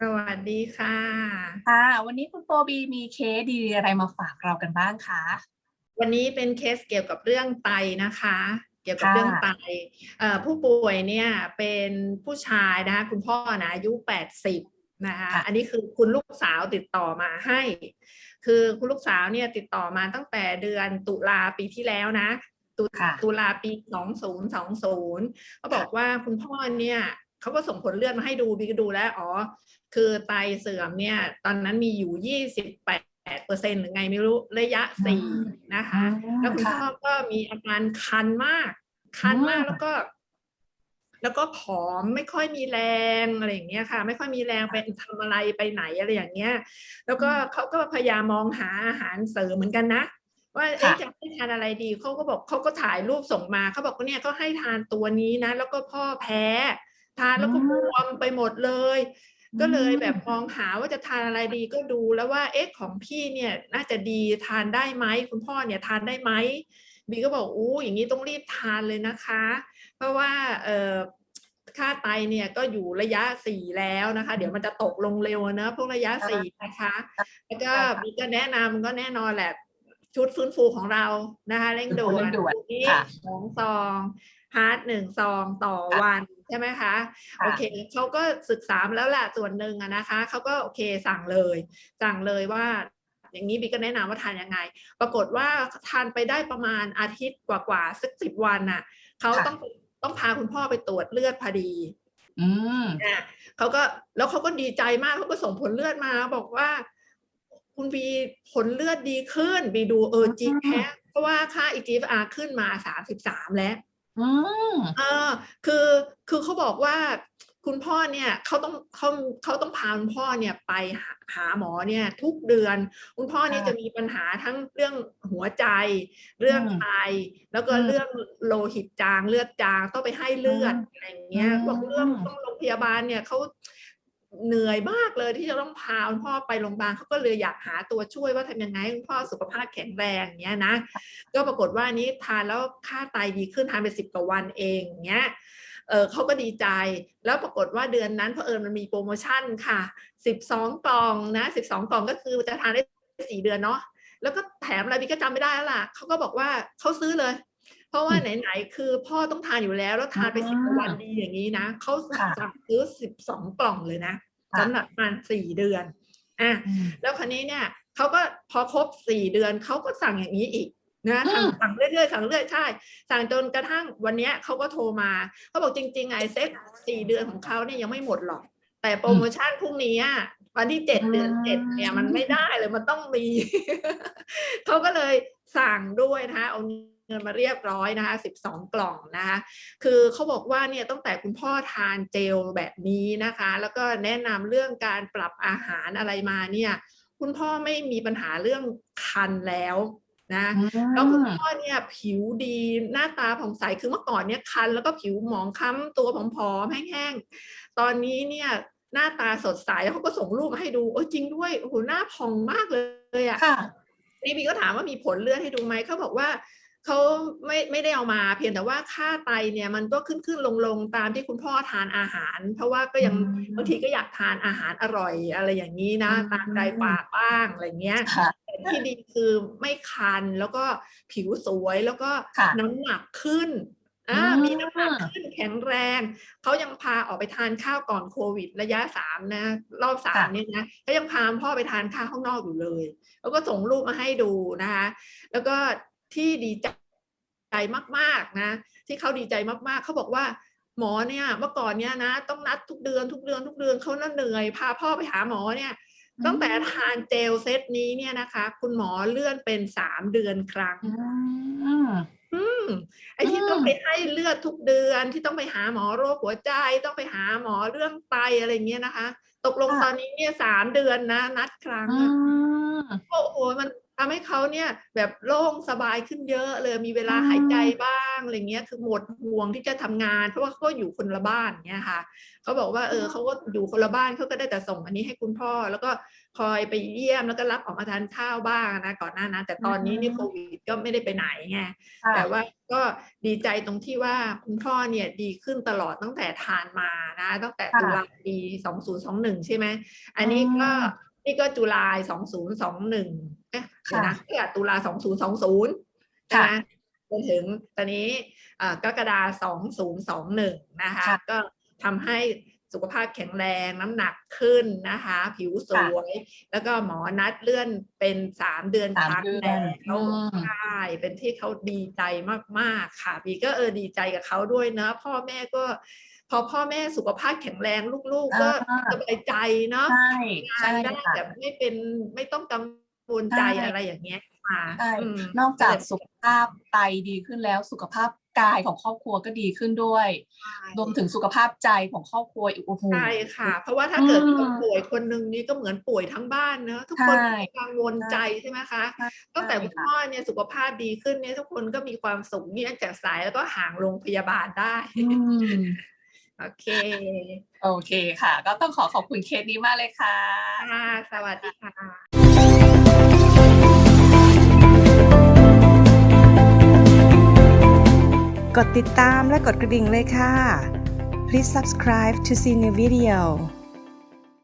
สวัสดีค่ะค่ะ วันนี้คุณโปบีมีเคสดีอะไรมาฝากเรากันบ้างคะวันนี้เป็นเคสเกี่ยวกับเรื่องไตนะคะ เกี่ยวกับค่ะเรื่องไตเอ่อผู้ป่วยเนี่ยเป็นผู้ชายนะคะคุณพ่อนะอายุแปดสิบนะคะค่ะอันนี้คือคุณลูกสาวติดต่อมาให้ คือคุณลูกสาวเนี่ยติดต่อมาตั้งแต่เดือนตุลาปีที่แล้วนะตุค่ะตุลาปีสองศูนย์สองศูนย์เขาบอกว่าคุณพ่อเนี่ย เขาก็ส่งผลเลือดมาให้ดูบีก็ดูแล้วอ๋อคือไตเสื่อมเนี่ยตอนนั้นมีอยู่ยี่สิบแปดเปอร์เซ็นหรือไงไม่รู้ระยะสี่อืมนะคะ แล้วคุณพ่อก็มีอาการคันมาก คันมากอืมแล้วก็ แล้วก็ผอมไม่ค่อยมีแรงอะไรอย่างเงี้ยค่ะ ไม่ค่อยมีแรงไปทำอะไรไปไหนอะไรอย่างเงี้ย แล้วก็เขาก็พยายามมองหาอาหารเสริมเหมือนกันนะว่าเอ๊ะจะให้ทานอะไรดีเขาก็บอกเขาก็ถ่ายรูปส่งมาเขาบอกว่าเนี่ยก็ให้ทานตัวนี้นะ แล้วก็พ่อแพ้ ทานแล้วก็บวมไปหมดเลย ก็เลยแบบมองหาว่าจะทานอะไรดีก็ดูแล้วว่าเอ๊ะของพี่เนี่ยน่าจะดีทานได้ไหมคุณพ่อเนี่ยทานได้ไหมบีก็บอกอู้อย่างนี้ต้องรีบทานเลยนะคะ เพราะว่าเอ่อค่าไตเนี่ยก็อยู่ระยะสี่แล้วนะคะ เดี๋ยวมันจะตกลงเร็วนะพวกระยะสี่นะคะแล้วก็บีก็แนะนำก็แน่นอนแหละชุดฟื้นฟูของเรานะคะเร่งด่วเร่นงด่วนนี้ค่ะสองซอง ฮาร์ดหนึ่งซองต่อค่ะวันใช่ไหมคะค่ะโอเคเขาก็ศึกษามาแล้วแหละส่วนหนึ่งอะนะคะเขาก็โอเคสั่งเลย สั่งเลยว่าอย่างนี้บีก็แนะนำว่าทานยังไง ปรากฏว่าทานไปได้ประมาณอาทิตย์กว่าๆสักสิบวันน่ะเขาค่ะต้องต้องพาคุณพ่อไปตรวจเลือดพอดีอืมอะเขาก็แล้วเขาก็ดีใจมากเขาก็ส่งผลเลือดมา บอกว่า คุณบีผลเลือดดีขึ้นบีดูเออจริงแฮะเพราะว่าค่า EGFR ขึ้นมาสามสิบสามแล้ว อืมเออคือคือเขาบอกว่าคุณพ่อเนี่ยเขาต้องเขาเขาต้องพาคุณพ่อเนี่ยไปหาหาหมอเนี่ยทุกเดือน คุณพ่อเนี่ยค่ะจะมีปัญหาทั้งเรื่องหัวใจ เรื่องอืมไตแล้วก็อืมเรื่องโลหิตจางเลือดจางต้องไปให้เลือดอืมอะไรอย่างเงี้ยอืมบอกเรื่องต้องโรงพยาบาลเนี่ยเขา เหนื่อยมากเลยที่จะต้องพาคุณพ่อไปโรงพยาบาลเขาก็เลยอยากหาตัวช่วยว่าทำยังไงคุณพ่อสุขภาพแข็งแรงเงี้ยนะก็ปรากฏว่านี้ทานแล้วค่าไตดีขึ้นทานไปสิบกว่าวันเองเงี้ยเออเขาก็ดีใจ แล้วปรากฏว่าเดือนนั้นเผอิญมันมีโปรโมชั่นค่ะสิบสองกล่องนะสิบสองกล่องก็คือจะทานได้สี่เดือนเนาะแล้วก็แถมอะไรพี่ก็จำไม่ได้แล้วล่ะเขาก็บอกว่าเขาซื้อเลย เพราะว่าไหนๆคือพ่อต้องทานอยู่แล้ว แล้วทานไปสิบกว่าวันดีอย่างนี้นะเขาค่ะสั่งซื้อสิบสองกล่องเลยนะค่ะสำหรับทานสี่เดือนอะอืมแล้วคราวนี้เนี่ยเขาก็พอครบสี่เดือนเขาก็สั่งอย่างนี้อีกนะอืมทำสั่งเรื่อยๆสั่งเรื่อยๆใช่สั่งจนกระทั่งวันเนี้ยเขาก็โทรมาเขาบอกจริงๆไอเซ็ตสี่เดือนของเขาเนี่ยยังไม่หมดหรอก แต่โปรโมชั่นพรุ่งนี้อะวันที่เจ็ดเดือนเจ็ดเนี่ยมันไม่ได้เลยมันต้องมีเขาก็เลยสั่งด้วยนะคะเอา เงินมาเรียบร้อยนะคะสิบสองกล่องนะคะคือเขาบอกว่าเนี่ยตั้งแต่คุณพ่อทานเจลแบบนี้นะคะ แล้วก็แนะนำเรื่องการปรับอาหารอะไรมาเนี่ย คุณพ่อไม่มีปัญหาเรื่องคันแล้วนะแล้วคุณพ่อเนี่ยผิวดีหน้าตาผ่องใสคือเมื่อก่อนเนี่ยคัน แล้วก็ผิวหมองคล้ำตัวผอมๆแห้งๆ ตอนนี้เนี่ยหน้าตาสดใสแล้วเขาก็ส่งรูปมาให้ดูโอ้ยจริงด้วยโอ้โหหน้าผ่องมากเลยอะค่ะนี่บีก็ถามว่ามีผลเลือดให้ดูไหมเขาบอกว่า เขาไม่ไม่ได้เอามาเพียงแต่ว่าค่าไตเนี่ยมันก็ขึ้นขึ้นลงลงตามที่คุณพ่อทานอาหาร เพราะว่าก็ยังอืมบางทีก็อยากทานอาหารอร่อยอะไรอย่างนี้นะอืมตามใจปากบ้างอะไรเงี้ยค่ะแต่ที่ดีคือไม่คันแล้วก็ผิวสวยแล้วก็ค่ะน้ำหนักขึ้นอ่าอืมมีน้ำหนักขึ้นแข็งแรง เขายังพาออกไปทานข้าวก่อนโควิด ระยะสามนะ รอบสามเนี่ยนะเขายังพาพ่อไปทานข้าวข้างนอกอยู่เลย แล้วก็ส่งรูปมาให้ดูนะคะ แล้วก็ ที่ดีใจมากๆนะที่เขาดีใจมากๆ เขาบอกว่าหมอเนี่ยเมื่อก่อนเนี่ยนะ ต้องนัดทุกเดือนทุกเดือนทุกเดือนเขาน่าเหนื่อยพาพ่อไปหาหมอเนี่ยตั้งแต่ทานเจลเซตนี้เนี่ยนะคะ คุณหมอเลื่อนเป็นสามเดือนครั้งอืมอืมไอ้ที่อืมต้องไปให้เลือดทุกเดือนที่ต้องไปหาหมอโรคหัวใจต้องไปหาหมอเรื่องไตอะไรเงี้ยนะคะ ตกลงตอนนี้เนี่ยสามเดือนนะ นัดครั้งอือะมโอ้โหมัน ทำให้เขาเนี่ยแบบโล่งสบายขึ้นเยอะเลยมีเวลาอืมหายใจบ้างอะไรเงี้ยคือหมดห่วงที่จะทำงาน เพราะว่าเขาก็อยู่คนละบ้านเนี่ยค่ะเขาบอกว่าเออเขาก็อยู่คนละบ้านเขาก็ได้แต่ส่งอันนี้ให้คุณพ่อ แล้วก็คอยไปเยี่ยมแล้วก็รับออกมาทานข้าวบ้างนะก่อนหน้านั้นแต่ตอนนี้นี่โควิดก็ไม่ได้ไปไหนไงค่ะแต่ว่าก็ดีใจตรงที่ว่าคุณพ่อเนี่ยดีขึ้นตลอดตั้งแต่ทานมานะตั้งแต่ค่ะตุลาปี 2021 ใช่ไหมอันนี้ก็อืม นี่ก็จุลาย2021เอ๊ะเดี๋ยวนะค่ะเนี่ยตุลา2020ใช่ไหมจนถึงตอนนี้อ่ากรกฎาคม2021นะคะค่ะก็ทำให้สุขภาพแข็งแรงน้ำหนักขึ้นนะคะ ผิวสวย แล้วก็หมอนัดเลื่อนเป็นสามเดือนสามครั้งเดือนแล้วอืมใช่เป็นที่เขาดีใจมากๆค่ะบีก็เออดีใจกับเขาด้วยเนอะพ่อแม่ก็ พอพ่อแม่สุขภาพแข็งแรงลูกๆก็อ่าสบายใจเนาะใช่งาใช่นได้ค่ะแบบไม่เป็นไม่ต้องกังวลใจใช่อะไรอย่างเงี้ยค่ะใช่อืมนอกจากสุขภาพไตดีขึ้นแล้วสุขภาพกายของครอบครัวก็ดีขึ้นด้วยรวมถึงสุขภาพใจของครอบครัวอีกโอ้โหใช่ค่ะ เพราะว่าถ้าเกิดอืมคนป่วยคนหนึ่งนี่ก็เหมือนป่วยทั้งบ้านเนอะทุกคนใช่กังวลใจใช่ไหมคะใช่ตั้งแต่คุณค่ะพ่อเนี่ยสุขภาพดีขึ้นเนี่ยทุกคนก็มีความสุขเนี่ยจากสายแล้วก็ห่างโรงพยาบาลได้อืม โอเค โอเคค่ะ ก็ต้องขอขอบคุณเคสนี้มากเลยค่ะค่ะสวัสดีค่ะกดติดตามและกดกระดิ่งเลยค่ะ Please subscribe to see new video